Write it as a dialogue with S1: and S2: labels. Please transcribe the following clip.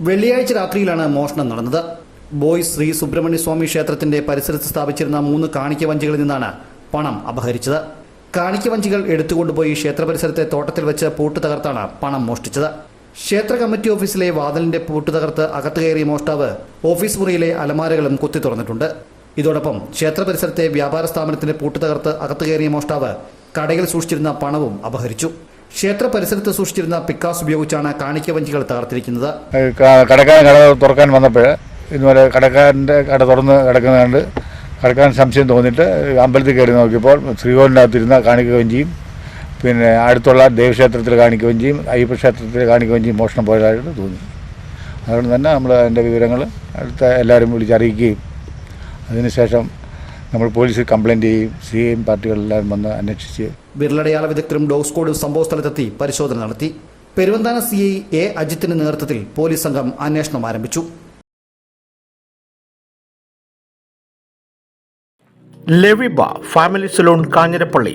S1: വെള്ളിയാഴ്ച രാത്രിയിലാണ് മോഷണം നടന്നത്. ബോയ് ശ്രീ സുബ്രഹ്മണ്യ സ്വാമി ക്ഷേത്രത്തിന്റെ പരിസരത്ത് സ്ഥാപിച്ചിരുന്ന മൂന്ന് കാണിക്ക വഞ്ചികളിൽ നിന്നാണ് പണം അപഹരിച്ചത്. കാണിക്ക വഞ്ചികൾ എടുത്തുകൊണ്ടുപോയി ക്ഷേത്ര പരിസരത്തെ തോട്ടത്തിൽ വെച്ച് പൂട്ട് തകർത്താണ് പണം മോഷ്ടിച്ചത്. ക്ഷേത്ര കമ്മിറ്റി ഓഫീസിലെ വാതിലിന്റെ പൂട്ട് തകർത്ത് അകത്ത് കയറിയ മോഷ്ടാവ് ഓഫീസ് മുറിയിലെ അലമാരകളും കുത്തി തുറന്നിട്ടുണ്ട്. ഇതോടൊപ്പം ക്ഷേത്ര പരിസരത്തെ വ്യാപാര സ്ഥാപനത്തിന്റെ പൂട്ട് തകർത്ത് അകത്ത് കയറിയ മോഷ്ടാവ് കടയിൽ സൂക്ഷിച്ചിരുന്ന പണവും അപഹരിച്ചു. ക്ഷേത്ര പരിസരത്ത് സൂക്ഷിച്ചിരുന്ന പിക്കാസ് ഉപയോഗിച്ചാണ് കാണിക്ക വഞ്ചികൾ തകർത്തിരിക്കുന്നത്.
S2: കടക്കാൻ കട തുറക്കാൻ വന്നപ്പോൾ ഇതുപോലെ കടക്കാരന്റെ കട തുറന്ന് കിടക്കുന്ന കണ്ട് കടക്കാരൻ സംശയം തോന്നിയിട്ട് അമ്പലത്തിൽ കയറി നോക്കിയപ്പോൾ ശ്രീകോലിന്റെ അകത്തിരുന്ന കാണിക്ക വഞ്ചിയും പിന്നെ അടുത്തുള്ള ദേവക്ഷേത്രത്തിൽ കാണിക്ക വഞ്ചിയും അയ്യപ്പ കാണിക്ക വഞ്ചിയും മോഷണം പോയതായിട്ട് തോന്നി. അതുകൊണ്ട് തന്നെ നമ്മൾ അതിന്റെ വിവരങ്ങൾ അടുത്ത എല്ലാവരും വിളിച്ചറിയിക്കുകയും അതിനുശേഷം നമ്മൾ പോലീസിൽ കംപ്ലൈന്റ് ചെയ്യും സി എം പാർട്ടികളെല്ലാവരും വന്ന് അന്വേഷിച്ച്
S1: വിരലടയാള വിദഗ്ധരും ഡോഗ് സ്ക്വാഡും സംഭവ സ്ഥലത്തെത്തി പരിശോധന നടത്തി. പെരുവന്താന സി ഐ എ അജിത്തിന്റെ നേതൃത്വത്തിൽ പോലീസ് സംഘം അന്വേഷണം ആരംഭിച്ചു.
S3: Leviba family salon Kanjirappally.